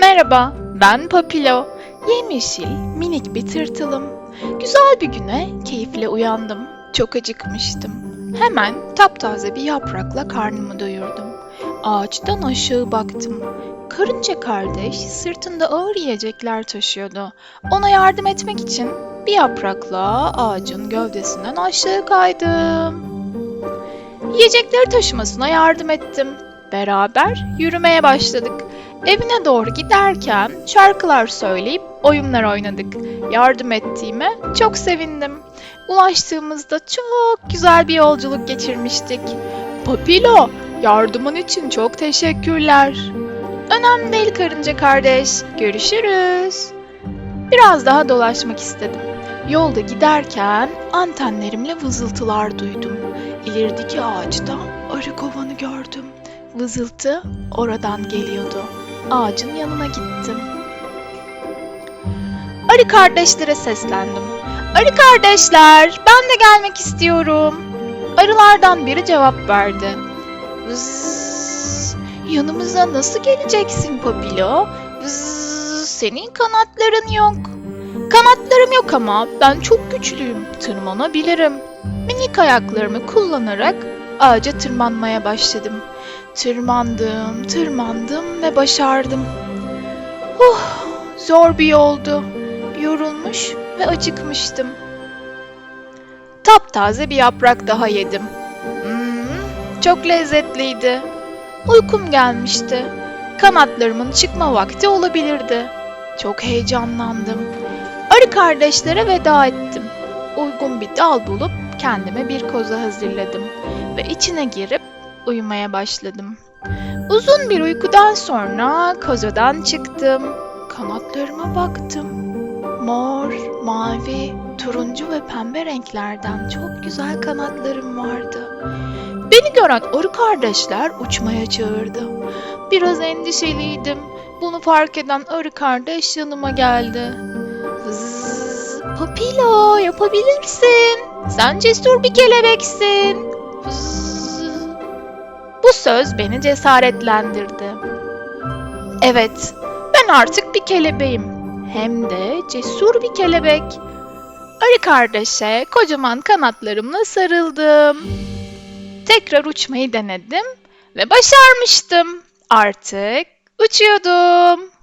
Merhaba, ben Papilo. Yemyeşil, minik bir tırtılım. Güzel bir güne keyifle uyandım. Çok acıkmıştım. Hemen taptaze bir yaprakla karnımı doyurdum. Ağaçtan aşağı baktım. Karınca kardeş sırtında ağır yiyecekler taşıyordu. Ona yardım etmek için bir yaprakla ağacın gövdesinden aşağı kaydım. Yiyecekleri taşımasına yardım ettim. Beraber yürümeye başladık. Evine doğru giderken şarkılar söyleyip oyunlar oynadık. Yardım ettiğime çok sevindim. Ulaştığımızda çok güzel bir yolculuk geçirmiştik. Papilo, yardımın için çok teşekkürler. Önemli değil karınca kardeş. Görüşürüz. Biraz daha dolaşmak istedim. Yolda giderken antenlerimle vızıltılar duydum. İlerideki ağaçta arı kovanı gördüm. Vızıltı oradan geliyordu. Ağacın yanına gittim. Arı kardeşlere seslendim. Arı kardeşler, ben de gelmek istiyorum. Arılardan biri cevap verdi. Vızz, yanımıza nasıl geleceksin Papilo? Vızz, senin kanatların yok. Kanatlarım yok ama ben çok güçlüyüm, tırmanabilirim. Minik ayaklarımı kullanarak ağaca tırmanmaya başladım. Tırmandım, tırmandım ve başardım. Huh, zor bir yoldu. Yorulmuş ve acıkmıştım. Taptaze bir yaprak daha yedim. Hmm, çok lezzetliydi. Uykum gelmişti. Kanatlarımın çıkma vakti olabilirdi. Çok heyecanlandım. Arı kardeşlere veda ettim. Uygun bir dal bulup kendime bir koza hazırladım ve içine girip uyumaya başladım. Uzun bir uykudan sonra kozadan çıktım. Kanatlarıma baktım. Mor, mavi, turuncu ve pembe renklerden çok güzel kanatlarım vardı. Beni gören arı kardeşler uçmaya çağırdı. Biraz endişeliydim. Bunu fark eden arı kardeş yanıma geldi. Vızz, Papilo yapabilirsin. Sen cesur bir kelebeksin. Bu söz beni cesaretlendirdi. Evet, ben artık bir kelebeğim. Hem de cesur bir kelebek. Arı kardeşe kocaman kanatlarımla sarıldım. Tekrar uçmayı denedim ve başarmıştım. Artık uçuyordum.